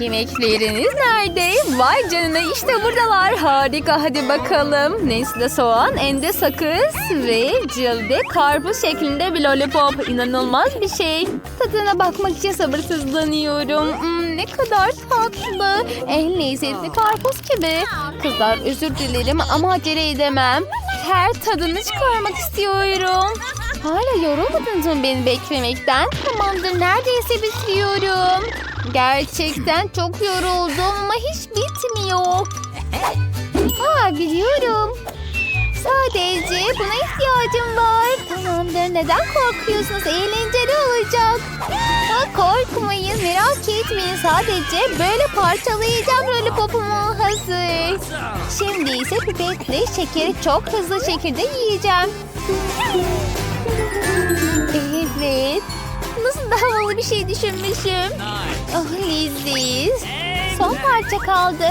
Yemekleriniz nerede? Vay canına işte buradalar. Harika hadi bakalım. Nancy'de soğan, ende sakız ve cilde karpuz şeklinde bir lollipop. İnanılmaz bir şey. Tadına bakmak için sabırsızlanıyorum. Hmm, ne kadar tatlı. En lezzetli karpuz gibi. Kızlar özür dilerim ama acele edemem. Her tadını çıkarmak istiyorum. Hala yorulmadınız mı beni beklemekten? Tamamdır neredeyse bitiriyorum. Gerçekten çok yoruldum ama hiç bitmiyor. Ha biliyorum. Sadece buna ihtiyacım var. Tamamdır neden korkuyorsunuz? Eğlenceli olacak. Ha, korkmayın merak etmeyin. Sadece böyle parçalayacağım lollipopumu hazır. Şimdi ise pipetle şekeri çok hızlı şekilde yiyeceğim. Havalı bir şey düşünmüşüm. Oh leziz. Son parça kaldı.